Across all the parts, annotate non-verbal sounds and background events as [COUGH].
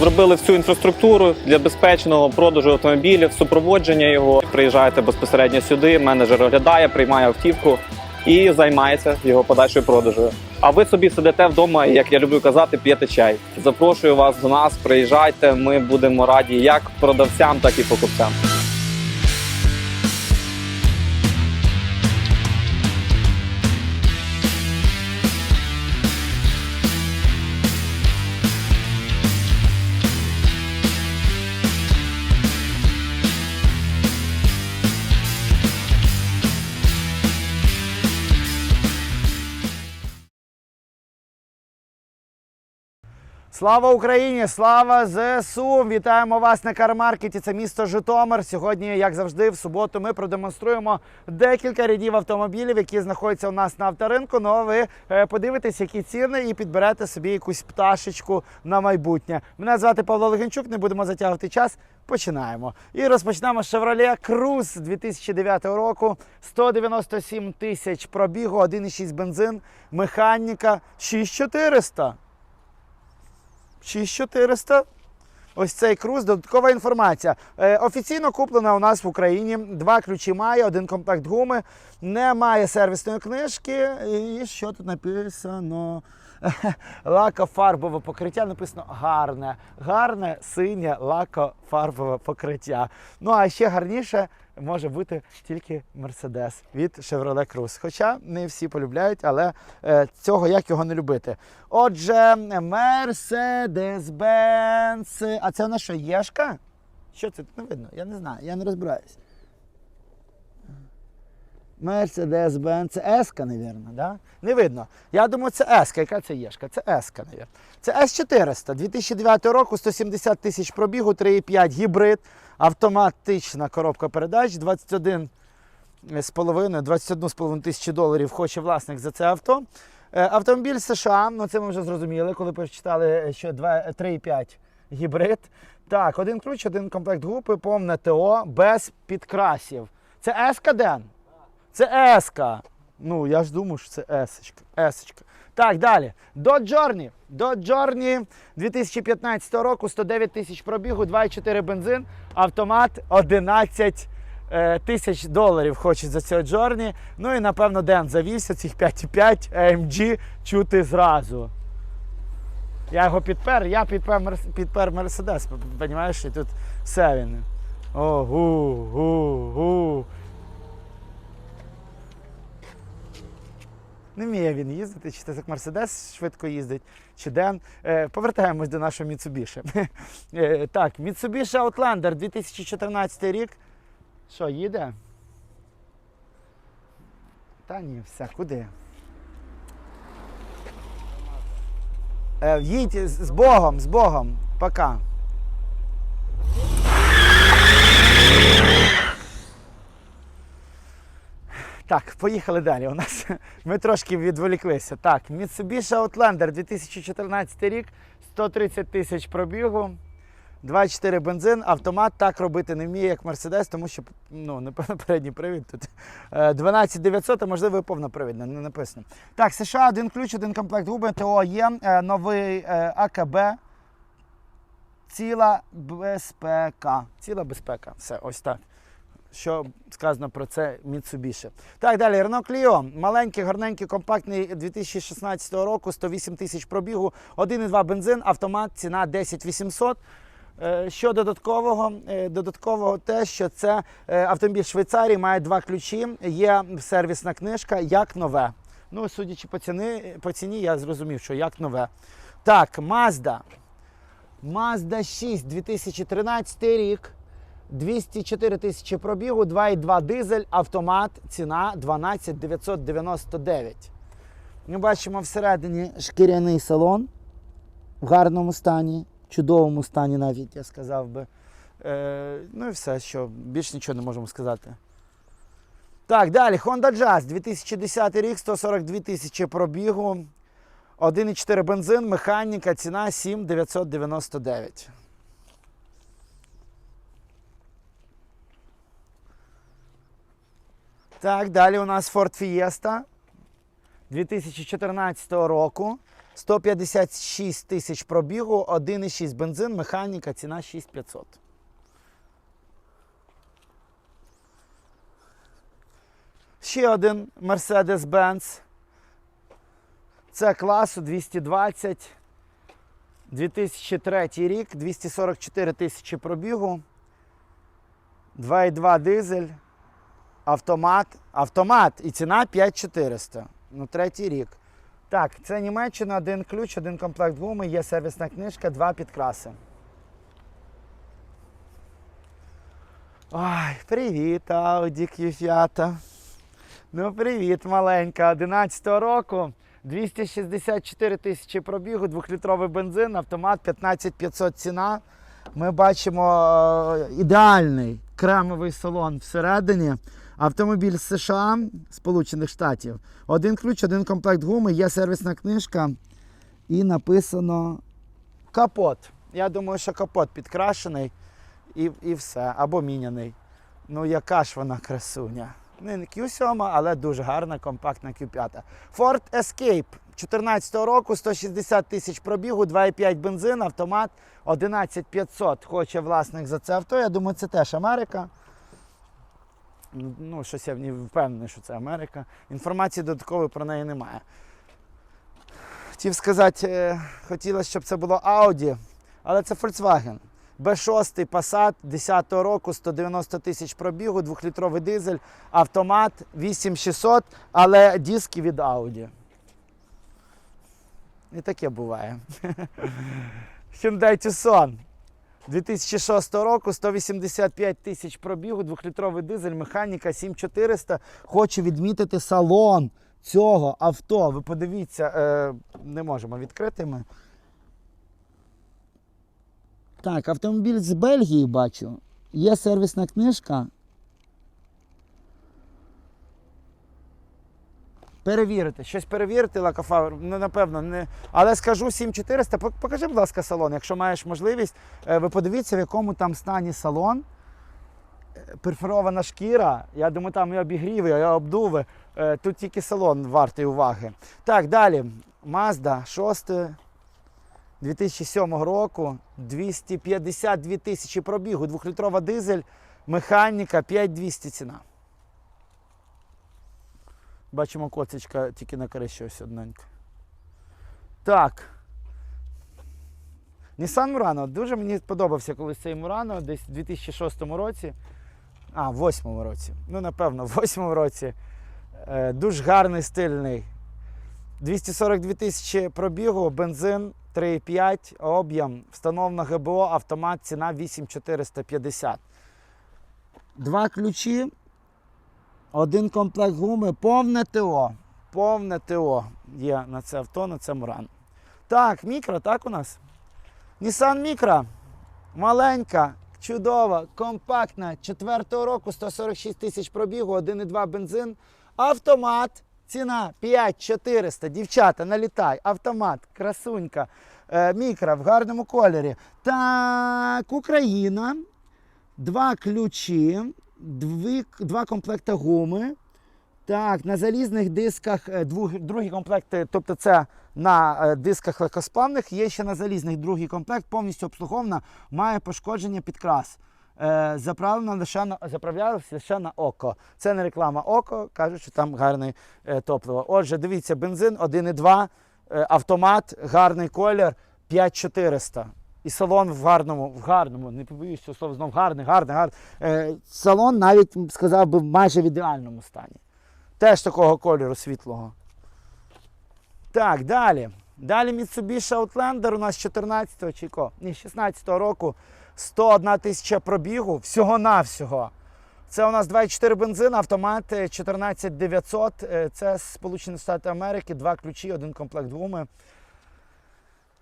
Зробили всю інфраструктуру для безпечного продажу автомобілів, супроводження його. Приїжджаєте безпосередньо сюди. Менеджер оглядає, приймає автівку і займається його подальшою продажею. А ви собі сидите вдома, як я люблю казати, п'єте чай. Запрошую вас до нас. Приїжджайте. Ми будемо раді як продавцям, так і покупцям. Слава Україні! Слава ЗСУ! Вітаємо вас на кармаркеті. Це місто Житомир. Сьогодні, як завжди, в суботу ми продемонструємо декілька рядів автомобілів, які знаходяться у нас на авторинку. Ну а ви е, подивитесь, які ціни, і підберете собі якусь пташечку на майбутнє. Мене звати Павло Легенчук. Не будемо затягувати час. Починаємо. І розпочнемо з Chevrolet Cruze 2009 року. 197 тисяч пробігу, 1,6 бензин, механіка 6400. 6400. Ось цей круз, додаткова інформація. Е, офіційно куплена у нас в Україні. Два ключі має, один комплект гуми, немає сервісної книжки. І що тут написано? [LAUGHS] Лакофарбове покриття написано гарне, гарне синє лакофарбове покриття. Ну а ще гарніше може бути тільки Mercedes від Chevrolet Cruze. Хоча не всі полюбляють, але е, цього як його не любити. Отже, Mercedes-Benz. А це вона що, Єшка? Що це не видно? Я не знаю, я не розбираюсь. Mercedes-Benz, це S-ка, мабуть, да? Не видно. Я думаю, це S-ка. Яка це Єшка? Це S-ка, мабуть. Це S400, 2009 року, 170 тисяч пробігу, 3,5 гібрид, автоматична коробка передач, 21 з половиною, 21,5 тисячі доларів хоче власник за це авто. Е, Автомобіль США, ну це ми вже зрозуміли, коли прочитали, що 3,5 гібрид. Так, один ключ, один комплект гупи, повне ТО, без підкрасів. Це S-ка, Ден? Це S-ка. Ну, я ж думаю, що це S-очка. S-очка. Так, далі. Dodge Journey. Dodge Journey 2015 року, 109 тисяч пробігу, 2,4 бензин, автомат 11 е, тисяч доларів хочуть за цього Journey. Ну і напевно Ден завівся цих 5,5 AMG чути зразу. Я його підпер, я підпер, підпер Мерседес, розумієш, і тут все він. О, гу, гу, гу. Не вміє він їздити, чи це як Мерседес швидко їздить, чи Ден. Е, повертаємось до нашого Mitsubishi. [LAUGHS] е, так, Mitsubishi Outlander 2014 рік. Що, їде? Та ні, все, куди? Е, їдь з Богом, з Богом. Пока. Так, поїхали далі. У нас [LAUGHS] ми трошки відволіклися. Так, Mitsubishi Outlander 2014 рік, 130 тисяч пробігу, 2,4 бензин, автомат так робити не вміє, як Mercedes, тому що ну, напевно, [LAUGHS] передній привід тут е, 12900, а можливо і не написано. Так, США, один ключ, один комплект губи, ТО є, е, новий е, АКБ. Ціла безпека. Ціла безпека. Все, ось так що сказано про це Mitsubishi. Так, далі Renault Clio. Маленький, гарненький, компактний 2016 року, 108 тисяч пробігу, 1,2 бензин, автомат, ціна 10 800. Е, Що додаткового? Е, Додаткового те, що це е, автомобіль Швейцарії, має два ключі, є сервісна книжка, як нове. Ну, судячи по ціні, по ціні, я зрозумів, що як нове. Так, Mazda. Mazda 6 2013 рік. 204 тисячі пробігу, 2,2 дизель, автомат, ціна 12 999. Ми бачимо всередині шкіряний салон в гарному стані, чудовому стані навіть, я сказав би. Е, ну і все, що більш нічого не можемо сказати. Так, далі Honda Jazz 2010 рік, 142 тисячі пробігу, 1,4 бензин, механіка, ціна 7 Так, далі у нас Ford Fiesta. 2014 року. 156 тисяч пробігу, 1,6 бензин, механіка, ціна 6500. Ще один Mercedes-Benz. Це класу 220. 2003 рік, 244 тисячі пробігу. 2,2 дизель. Автомат. Автомат і ціна 5400. Ну, третій рік. Так, це Німеччина, один ключ, один комплект гуми, є сервісна книжка, два підкраси. Ой, привіт, Audi Q5. Ну, привіт, маленька. 11-го року. 264 тисячі пробігу, 2-літровий бензин, автомат 15500 ціна. Ми бачимо е, ідеальний кремовий салон всередині. Автомобіль з США, Сполучених Штатів. Один ключ, один комплект гуми, є сервісна книжка і написано капот. Я думаю, що капот підкрашений і, і все. Або міняний. Ну, яка ж вона красуня. Не Q7, але дуже гарна, компактна Q5. Ford Escape 2014 року, 160 тисяч пробігу, 2,5 бензин, автомат 11500 хоче власник за це авто. Я думаю, це теж Америка. Ну, щось я в впевнений, що це Америка. Інформації додаткової про неї немає. Хотів сказати, е, хотілося, щоб це було Audi, але це Volkswagen. B6 Passat 10 року, 190 тисяч пробігу, 2-літровий дизель, автомат 8600, але диски від Audi. І таке буває. [LAUGHS] Hyundai Tucson 2006 року, 185 тисяч пробігу, 2-літровий дизель, механіка 7400. Хочу відмітити салон цього авто. Ви подивіться, е, не можемо відкрити ми. Так, автомобіль з Бельгії бачу. Є сервісна книжка. Перевірити, щось перевірити, Лакофавр, ну, напевно, не. Але скажу 7400. Покажи, будь ласка, салон. Якщо маєш можливість, е, ви подивіться, в якому там стані салон. Е, Перфорована шкіра. Я думаю, там і обігріви, і обдуви. Е, Тут тільки салон вартий уваги. Так, далі. Mazda 6 2007 року, 252 тисячі пробігу, 2-літрова дизель, механіка 5200 ціна. Бачимо, коцечка тільки на криші ось одненька. Так. Nissan Murano. Дуже мені подобався колись цей Murano, десь у 2006 році. А, в 2008 році. Ну, напевно, в 2008 році. Е, дуже гарний, стильний. 242 тисячі пробігу, бензин 3,5, об'єм, встановлено ГБО, автомат, ціна 8450. Два ключі, один комплект гуми, повне ТО. Повне ТО є на це авто, на це Муран. Так, мікро, так у нас? Nissan Micra. Маленька, чудова, компактна. 4 року 146 тисяч пробігу, 1,2 бензин. Автомат. Ціна 5400. Дівчата, налітай. Автомат, красунька. Е, мікро в гарному кольорі. Так, Україна. Два ключі, дві, два комплекти гуми. Так, на залізних дисках е, двух, другі комплекти, тобто це на е, дисках легкосплавних, є ще на залізних другий комплект, повністю обслугована, має пошкодження підкрас. Е, заправлено лише на заправлялося лише на око. Це не реклама око, кажуть, що там гарне е, топливо. Отже, дивіться, бензин 1,2, е, автомат, гарний колір, 5400. І салон в гарному, в гарному, не побоюсь цього слова, знов гарний, гарний, гарний. Е, салон навіть сказав би майже в ідеальному стані. Теж такого кольору світлого. Так, далі. Далі Mitsubishi Outlander у нас 14-го чи ко? Ні, 16-го року 101 тисяча пробігу. Всього-навсього. Це у нас 2,4 бензин, автомат е, 14900. Е, Це Сполучені Штати Америки, два ключі, один комплект гуми.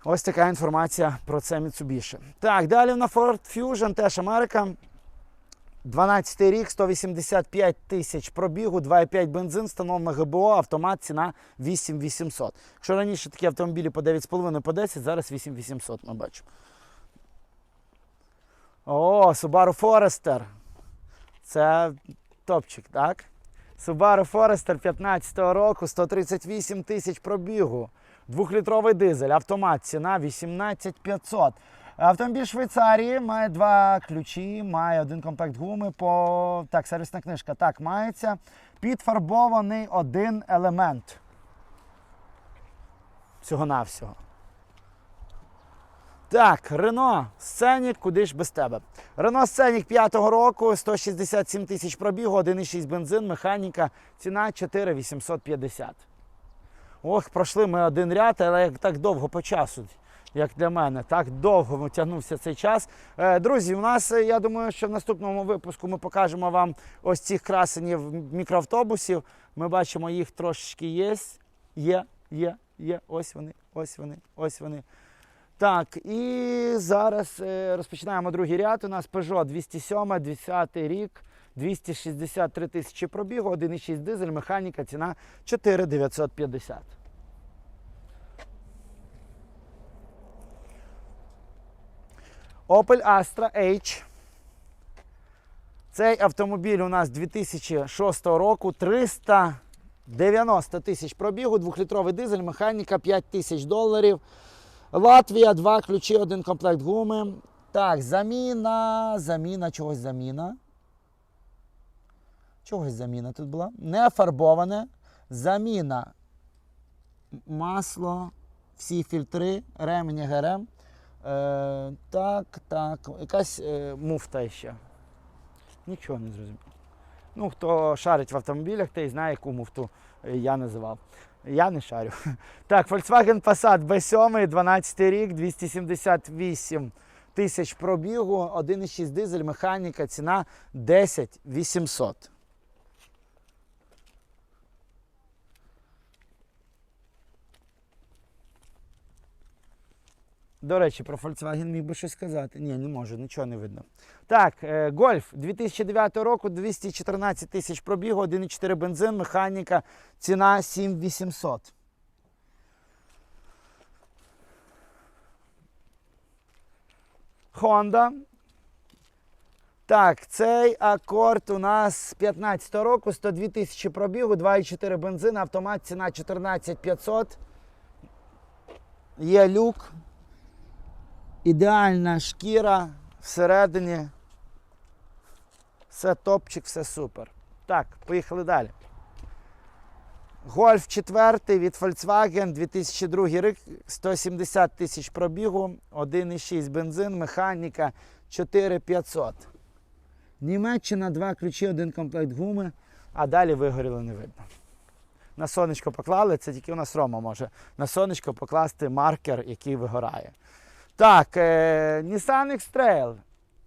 Ось така інформація про це Mitsubishi. Так, далі на Ford Fusion, теж Америка. 12 рік, 185 тисяч пробігу, 2,5 бензин, встановлено ГБО, автомат, ціна 8800. Якщо раніше такі автомобілі по 9,5 по 10, зараз 8800 ми бачимо. О, Subaru Forester. Це топчик, так? Subaru Forester 15 року, 138 тисяч пробігу. Двохлітровий дизель, автомат, ціна 18500. Автомобіль Швейцарії має два ключі, має один комплект гуми по. Так, сервісна книжка. Так, мається. Підфарбований один елемент. Всього-навсього. Так, Рено Сценік, куди ж без тебе? Рено Сценік 5-го року, 167 тисяч пробігу, 1,6 бензин, механіка, ціна 4850. Ох, пройшли ми один ряд, але як так довго по часу, як для мене, так довго тягнувся цей час. Е, Друзі, у нас, е, я думаю, що в наступному випуску ми покажемо вам ось цих красенів мікроавтобусів. Ми бачимо, їх трошечки є. Є, є, є. Ось вони, ось вони, ось вони. Так, і зараз е, розпочинаємо другий ряд. У нас Peugeot 207, 20 рік, 263 тисячі пробігу, 1,6 дизель, механіка, ціна 4950. Opel Astra H. Цей автомобіль у нас 2006 року 390 тисяч пробігу, двохлітровий дизель, механіка 5 тисяч доларів. Латвія, два ключі, один комплект гуми. Так, заміна, заміна, чогось заміна. Чогось заміна тут була. Не фарбоване. Заміна. Масло, всі фільтри, ремені ГРМ. Е, так, так. Якась е, муфта ще. Нічого не зрозумів. Ну, хто шарить в автомобілях, той знає, яку муфту е, я називав. Я не шарю. [LAUGHS] Так, Volkswagen Passat B7, 12 рік, 278 тисяч пробігу, 1,6 дизель, механіка, ціна 10 800. До речі, про Volkswagen міг би щось сказати. Ні, не можу, нічого не видно. Так, е, Golf 2009 року, 214 тисяч пробігу, 1,4 бензин, механіка, ціна 7800. Honda. Так, цей акорд у нас 15 року, 102 тисячі пробігу, 2,4 бензин, автомат, ціна 14500. Є люк. Ідеальна шкіра всередині. Все топчик, все супер. Так, поїхали далі. Гольф 4 від Volkswagen 2002 рік, 170 тисяч пробігу, 1,6 бензин, механіка 4500. Німеччина, два ключі, один комплект гуми, а далі вигоріло не видно. На сонечко поклали, це тільки у нас Рома може на сонечко покласти маркер, який вигорає. Так, е, Nissan X-Trail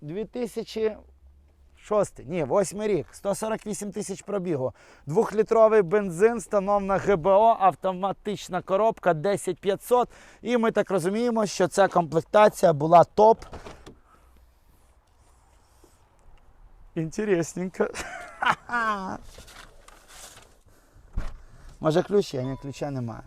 2006, ні, 8 рік, 148 тисяч пробігу. Двохлітровий бензин, встановлена ГБО, автоматична коробка 10500. І ми так розуміємо, що ця комплектація була топ. Інтересненько. [LAUGHS] Може ключ є, ні, ключа немає.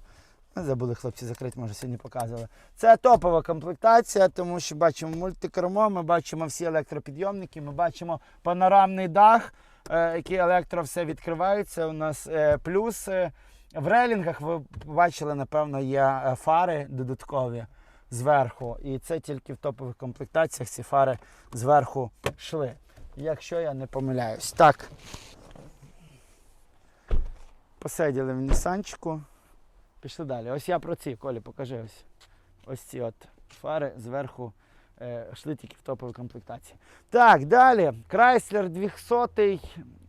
Ми забули хлопці закрити, може сьогодні показували. Це топова комплектація, тому що бачимо мультикермо, ми бачимо всі електропідйомники, ми бачимо панорамний дах, е, який електро все відкривається. У нас е, плюс е, в релінгах ви бачили, напевно, є фари додаткові зверху. І це тільки в топових комплектаціях ці фари зверху йшли. Якщо я не помиляюсь. Так. Посиділи в Нісанчику. Пішли далі. Ось я про ці, Колі, покажи ось. Ось ці от фари зверху е, йшли тільки в топовій комплектації. Так, далі. Chrysler 200,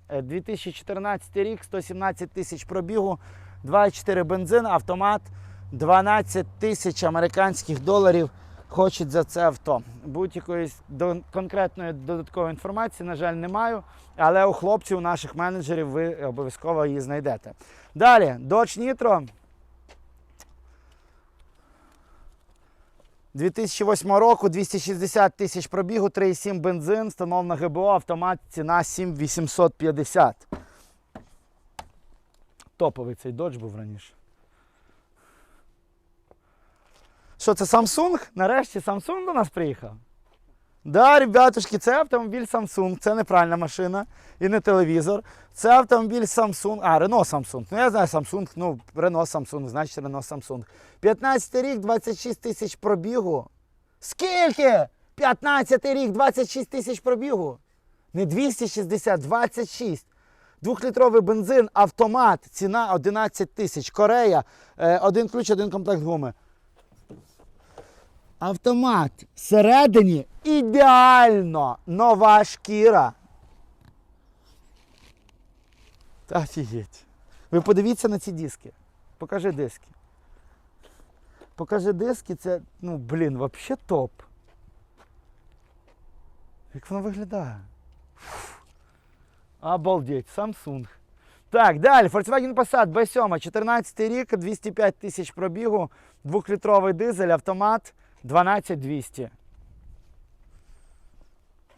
е, 2014 рік, 117 тисяч пробігу, 2,4 бензин, автомат, 12 тисяч американських доларів хочуть за це авто. Будь-якої до- конкретної додаткової інформації, на жаль, не маю. Але у хлопців, у наших менеджерів, ви обов'язково її знайдете. Далі, Dodge Nitro. 2008 року 260 тисяч пробігу, 3,7 бензин, встановлена ГБО, автомат, ціна 7850. Топовий цей додж був раніше. Що це Samsung? Нарешті Samsung до нас приїхав. Да, ребятушки, це автомобіль Samsung, це не пральна машина і не телевізор. Це автомобіль Samsung, а, Renault Samsung. Ну, я знаю Samsung, ну, Renault Samsung, значить Renault Samsung. 15 рік, 26 тисяч пробігу. Скільки? 15 рік, 26 тисяч пробігу. Не 260, 26. Двохлітровий бензин, автомат, ціна 11 тисяч. Корея, е, один ключ, один комплект гуми. Автомат всередині ідеально нова шкіра. Та офігеть. Ви подивіться на ці диски. Покажи диски. Покажи диски, це, ну, блін, взагалі топ. Як воно виглядає? Обалдеть, Samsung. Так, далі. Volkswagen Passat B7, 14 рік, 205 тисяч пробігу, 2-літровий дизель, автомат 12200.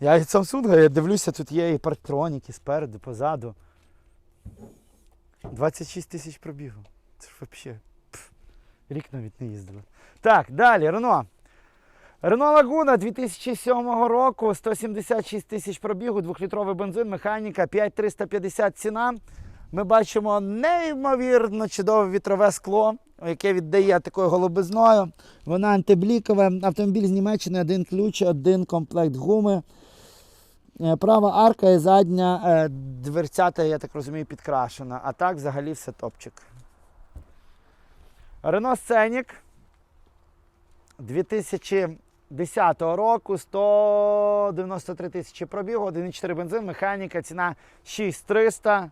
Я від Samsung, я дивлюся, тут є і парктроніки спереду, позаду. 26 тисяч пробігу. Це ж взагалі. Рік навіть не їздили. Так, далі, Рено. Рено Лагуна 2007 року, 176 тисяч пробігу, 2-літровий бензин, механіка, 5350 ціна. Ми бачимо неймовірно чудове вітрове скло, яке віддає такою голубизною. Вона антиблікове. Автомобіль з Німеччини, один ключ, один комплект гуми. Е, Права арка і задня е, дверцята, я так розумію, підкрашена. А так взагалі все топчик. Рено Сценік 2010 року 193 тисячі пробігу, 1,4 бензин, механіка, ціна 6300.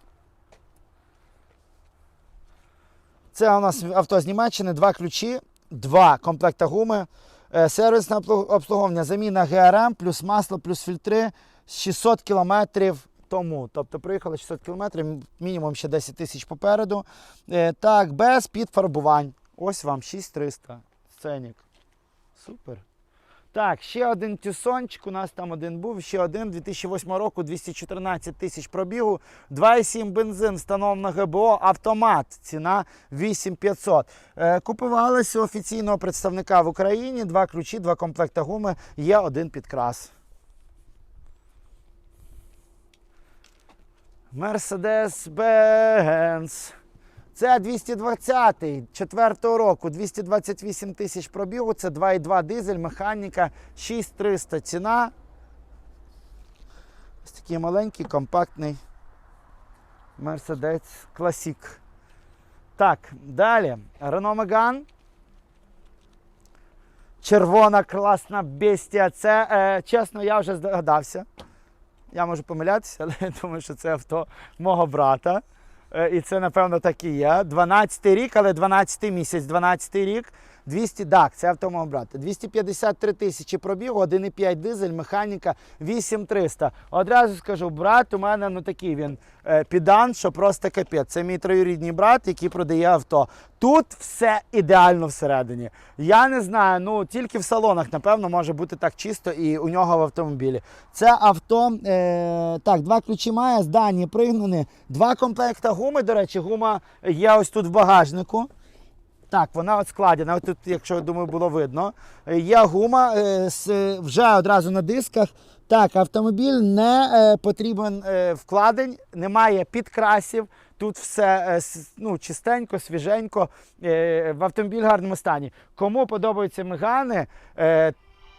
Це у нас авто з Німеччини, два ключі, два комплекта гуми, е, сервісне обслуговування, заміна ГРМ, плюс масло, плюс фільтри 600 кілометрів тому. Тобто приїхали 600 кілометрів, мінімум ще 10 тисяч попереду. Е, Так, без підфарбувань. Ось вам 6300. Сценік. Супер. Так, ще один тюсончик. У нас там один був, ще один 2008 року, 214 тисяч пробігу, 2,7 бензин, встановлено ГБО, автомат. Ціна 8500. Е, купувалися офіційного представника в Україні. Два ключі, два комплекта гуми, є один підкрас. Mercedes-Benz. Це 220-й 4-го року, 228 тисяч пробігу, це 2,2 дизель, механіка, 6300 ціна. Ось такий маленький, компактний Mercedes Classic. Так, далі. Renault Megane. Червона класна бестія. Це, е, чесно, я вже здогадався. Я можу помилятися, [LAUGHS] але я думаю, що це авто мого брата. Е, І це, напевно, так і є. 12-й рік, але 12-й місяць, 12 рік. 200, так, це авто мого брата. 253 тисячі пробігу, 1,5 дизель, механіка 8300. Одразу скажу, брат у мене ну такий він е, підан, що просто капець. Це мій троюрідний брат, який продає авто. Тут все ідеально всередині. Я не знаю, ну тільки в салонах, напевно, може бути так чисто і у нього в автомобілі. Це авто, е, так, два ключі має, здані пригнані, два комплекта гуми. До речі, гума є ось тут в багажнику. Так, вона от складена. От тут, якщо думаю, було видно. Е, Є гума е, вже одразу на дисках. Так, автомобіль не е, потрібен вкладень, немає підкрасів. Тут все ну, чистенько, свіженько. В автомобіль в гарному стані. Кому подобаються мегани,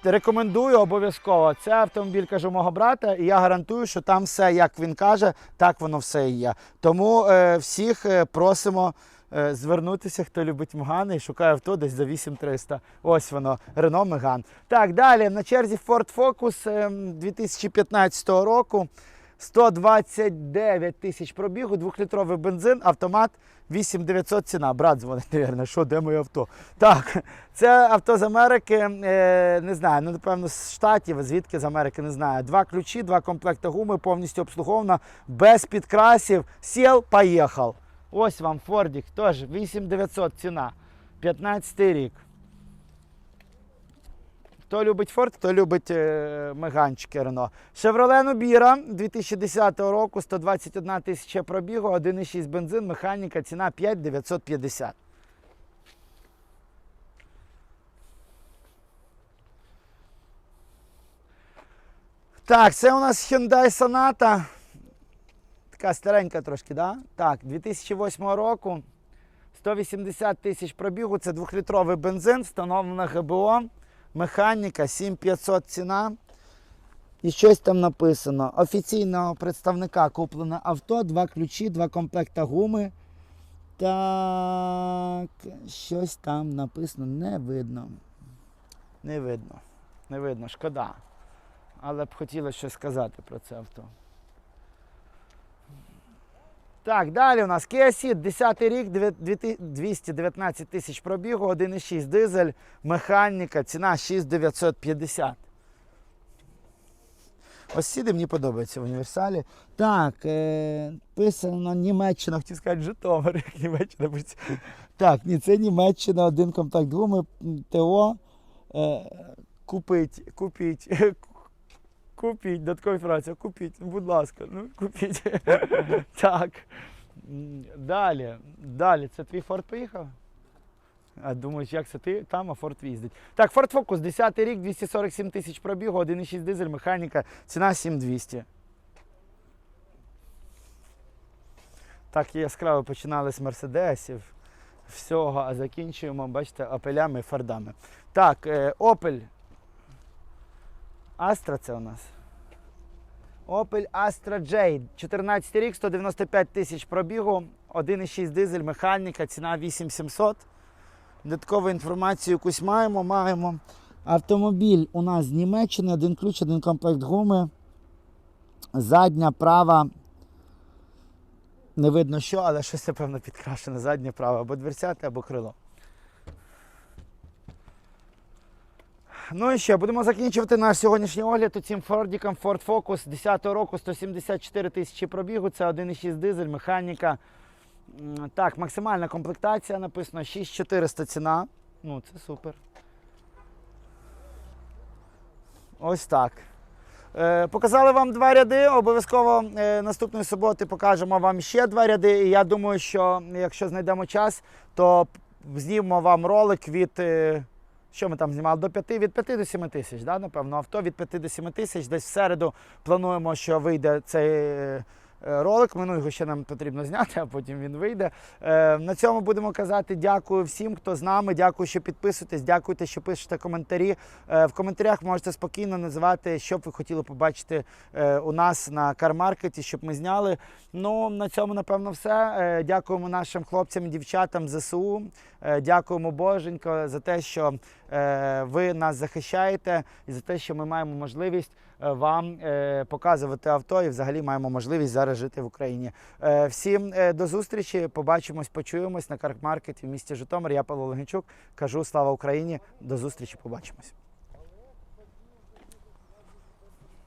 рекомендую обов'язково. Це автомобіль, кажу, мого брата, і я гарантую, що там все, як він каже, так воно все і є. Тому всіх просимо звернутися, хто любить Мегани і шукає авто десь за 8300. Ось воно, Renault Megane. Так, далі на черзі Ford Focus ем, 2015 року. 129 тисяч пробігу, 2-літровий бензин, автомат 8900 ціна. Брат дзвонить, навірно, що, де моє авто? Так, це авто з Америки, е, не знаю, ну напевно з Штатів, звідки з Америки, не знаю. Два ключі, два комплекти гуми, повністю обслугована, без підкрасів. Сіл, поїхав. Ось вам Фордік, теж 8900 ціна. 15 рік. Хто любить Форд, хто любить е, меганчики Рено. Chevrolet Nubira 2010 року, 121 тисяча пробігу, 1,6 бензин, механіка, ціна 5950. Так, це у нас Hyundai Sonata. Така старенька трошки, да? Так, 2008 року. 180 тисяч пробігу. Це 2-літровий бензин, встановлена ГБО, механіка, 7500 ціна. І щось там написано. Офіційного представника куплене авто, два ключі, два комплекта гуми. Так, щось там написано, не видно. Не видно. Не видно, шкода. Але б хотілося щось сказати про це авто. Так, далі у нас Kia Ceed, 10 рік, дві- дві ти- 219 тисяч пробігу, 1,6 дизель, механіка, ціна 6950. Ось сіди мені подобається в універсалі. Так, е, писано Німеччина, хотів сказати Житомир, як Німеччина. Так, ні, це Німеччина, один комплект гуми, ТО. Е, купить, купіть, купіть, додаткова інформація, купіть, будь ласка, ну купіть. [LAUGHS] так. Далі, далі, це твій Форд поїхав? А думаєш, як це ти там, а Форд їздить. Так, Ford Focus, 10 рік, 247 тисяч пробігу, 1,6 дизель, механіка, ціна 7200. Так яскраво починали з мерседесів, всього, а закінчуємо, бачите, опелями і фордами. Так, е, Opel. Astra це у нас. Opel Astra J. 14 рік, 195 тисяч пробігу, 1,6 дизель, механіка, ціна 8700. Додаткову інформацію якусь маємо, маємо. Автомобіль у нас з Німеччини, один ключ, один комплект гуми. Задня права. Не видно що, але щось це певно підкрашене. Задня права, або дверцята, або крило. Ну і ще будемо закінчувати наш сьогоднішній огляд цим Фордіком Ford Focus 10 року 174 тисячі пробігу. Це 1,6 дизель, механіка. Так, максимальна комплектація написано 6400 ціна. Ну, це супер. Ось так. Е, показали вам два ряди. Обов'язково е, наступної суботи покажемо вам ще два ряди. І я думаю, що якщо знайдемо час, то знімемо вам ролик від. е, що ми там знімали? До 5, від 5 до 7 тисяч, да, напевно, авто від 5 до 7 тисяч. Десь в середу плануємо, що вийде цей е, е, ролик. Ну, його ще нам потрібно зняти, [LAUGHS] а потім він вийде. Е, на цьому будемо казати дякую всім, хто з нами. Дякую, що підписуєтесь, дякуйте, що пишете коментарі. Е, в коментарях можете спокійно називати, що б ви хотіли побачити е, у нас на кармаркеті, щоб ми зняли. Ну, на цьому, напевно, все. Е, дякуємо нашим хлопцям і дівчатам ЗСУ. Е, дякуємо Боженько за те, що ви нас захищаєте, і за те, що ми маємо можливість е, вам е, показувати авто і взагалі маємо можливість зараз жити в Україні. Е, Всім е, до зустрічі. Побачимось, почуємось на Каркмаркеті в місті Житомир. Я Павло Логінчук. Кажу слава Україні. До зустрічі, побачимось.